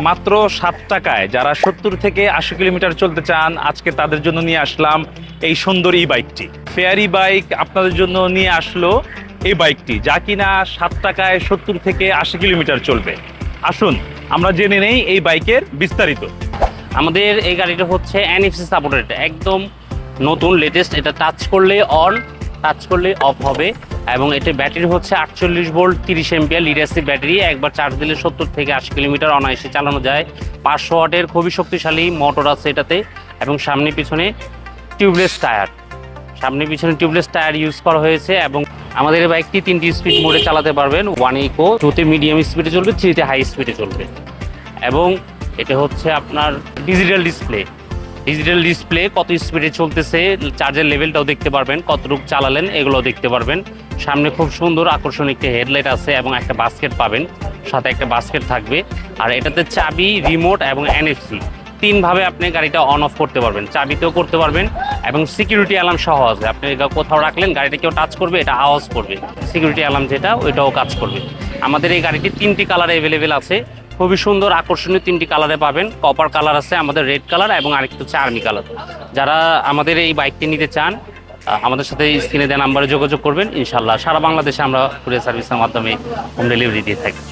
মাত্র সাত টাকায় যারা সত্তর থেকে আশি কিলোমিটার চলতে চান, আজকে তাদের জন্য নিয়ে আসলাম এই সুন্দর ই বাইকটি। ফেয়ারি বাইক আপনাদের জন্য নিয়ে আসলো এই বাইকটি, যা কিনা সাত টাকায় সত্তর থেকে আশি কিলোমিটার চলবে। আসুন, আমরা জেনে নেই এই বাইকের বিস্তারিত। আমাদের এই গাড়িটা হচ্ছে এনএফসি সাপোর্টেড একদম নতুন লেটেস্ট এটা টাচ করলে অন টাচ করলে অফ হবে। এবং এটা ব্যাটারি হচ্ছে আটচল্লিশ ভোল্ট তিরিশ এমপিয়ার লিডাসি ব্যাটারি, একবার চার্জ দিলে সত্তর থেকে আশি কিলোমিটার অনায়াসে চালানো যায়। পাঁচশো ওয়াটের খুবই শক্তিশালী মোটর আছে এটাতে এবং সামনে পিছনে টিউবলেস টায়ার সামনে পিছনে টিউবলেস টায়ার ইউজ করা হয়েছে এবং আমাদের এই বাইকটি তিনটি স্পিড মোডে চালাতে পারবেন। ওয়ান ইকো টুতে মিডিয়াম স্পিডে চলবে থ্রিতে হাই স্পিডে চলবে। এবং এটা হচ্ছে আপনার ডিজিটাল ডিসপ্লে ডিজিটাল ডিসপ্লে কত স্পিডে চলতেছে চার্জের লেভেলটাও দেখতে পারবেন, কতটুকু চালালেন, এগুলোও দেখতে পারবেন। সামনে খুব সুন্দর আকর্ষণীয় একটি হেডলাইট আছে এবং একটা বাস্কেট পাবেন, সাথে একটা বাস্কেট থাকবে। আর এটাতে চাবি, রিমোট এবং এনএফসি তিনভাবে আপনি গাড়িটা অন অফ করতে পারবেন, চাবিতেও করতে পারবেন এবং সিকিউরিটি অ্যালার্ম সহ আছে। আপনি কোথাও রাখলেন, গাড়িটা কেউ টাচ করবে, এটা আওয়াজ করবে। সিকিউরিটি অ্যালার্ম যেটা, ওইটাও কাজ করবে। আমাদের এই গাড়িটি তিনটি কালার অ্যাভেলেবেল আছে। খুবই সুন্দর, আকর্ষণীয় তিনটি কালারে পাবেন। কপার কালার আছে আমাদের রেড কালার এবং আরেকটি হচ্ছে আর্মি কালার যারা আমাদের এই বাইকটি নিতে চান আমাদের সাথে স্ক্রিনে দেওয়া নাম্বারে যোগাযোগ করবেন। ইনশাল্লাহ সারা বাংলাদেশে আমরা কুরিয়ার সার্ভিসের মাধ্যমে হোম ডেলিভারি দিয়ে থাকি।